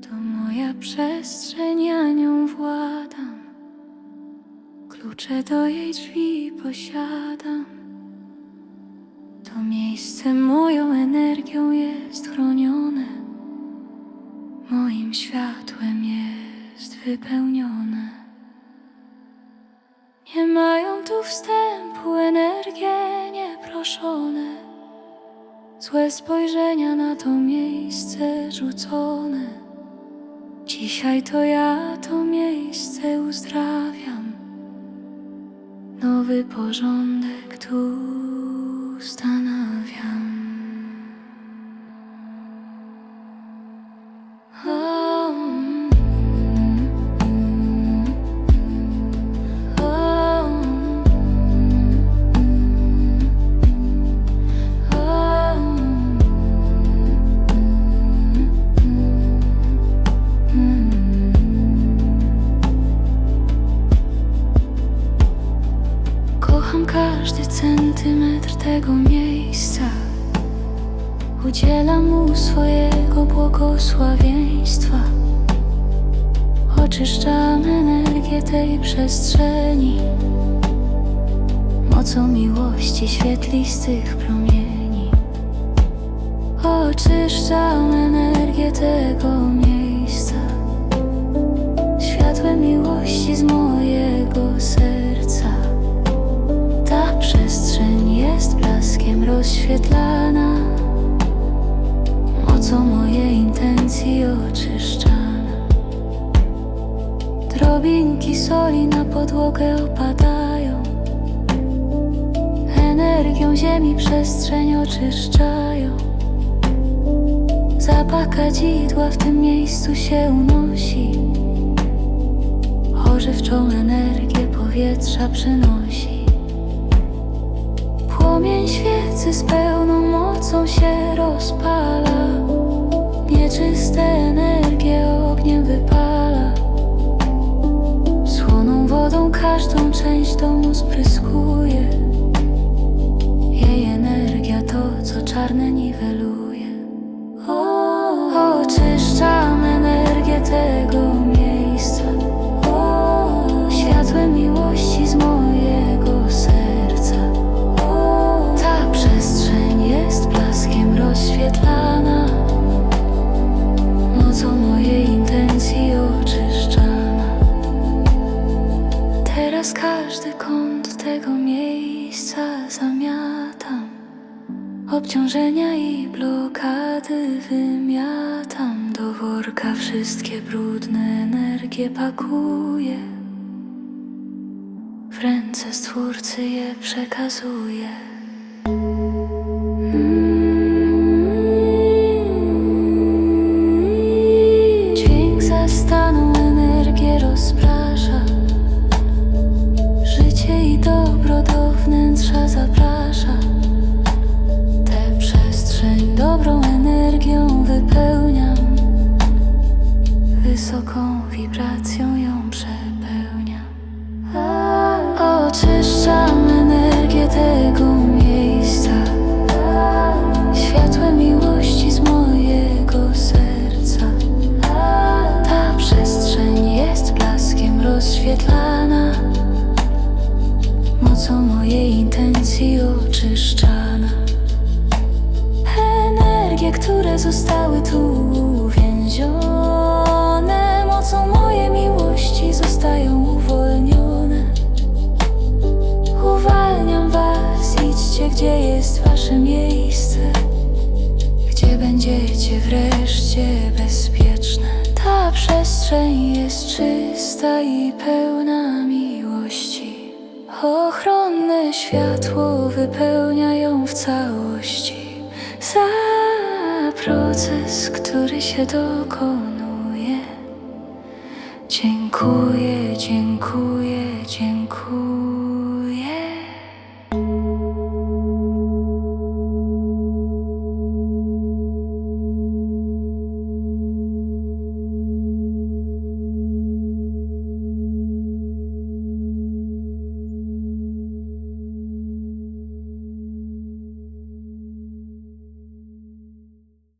To moja przestrzeń, ja nią władam. Klucze do jej drzwi posiadam. To miejsce moją energią jest chronione. Moim światłem jest wypełnione. Złe spojrzenia na to miejsce rzucone. Dzisiaj to ja to miejsce uzdrawiam. Nowy porządek tu ustanawiam. Tego miejsca. Udzielam mu swojego błogosławieństwa. Oczyszczam energię tej przestrzeni. Mocą miłości świetlistych promieni. Oczyszczam energię tego miejsca. Drobinki soli na podłogę opadają, energią ziemi przestrzeń oczyszczają. Zapach kadzidła w tym miejscu się unosi, ożywczą energię powietrza przynosi. Płomień świecy z pełną mocą się rozpala. Nieczyste energie ogniem wypala. Wodą każdą część domu spryskuje. Jej energia to, co czarne niweluje. O, Teraz każdy kąt tego miejsca zamiatam. Obciążenia i blokady wymiatam. Do worka wszystkie brudne energie pakuję. W ręce Stwórcy je przekazuję. Życie i dobro do wnętrza zaprasza. Tę przestrzeń dobrą energią wypełniam. Wysoką wibracją ją przepełniam. Oczyszczam energię tego miejsca. Światłem miłości z mojego serca. Ta przestrzeń jest blaskiem rozświetlana. Mocą mojej intencji oczyszczana. Energie, które zostały tu uwięzione, mocą mojej miłości zostają uwolnione. Uwalniam was, idźcie, gdzie jest wasze miejsce, gdzie będziecie wreszcie bezpieczne. Ta przestrzeń jest czysta i pełna miłości. Ochronne światło wypełnia ją w całości. Za proces, który się dokonuje. Dziękuję, dziękuję, dziękuję.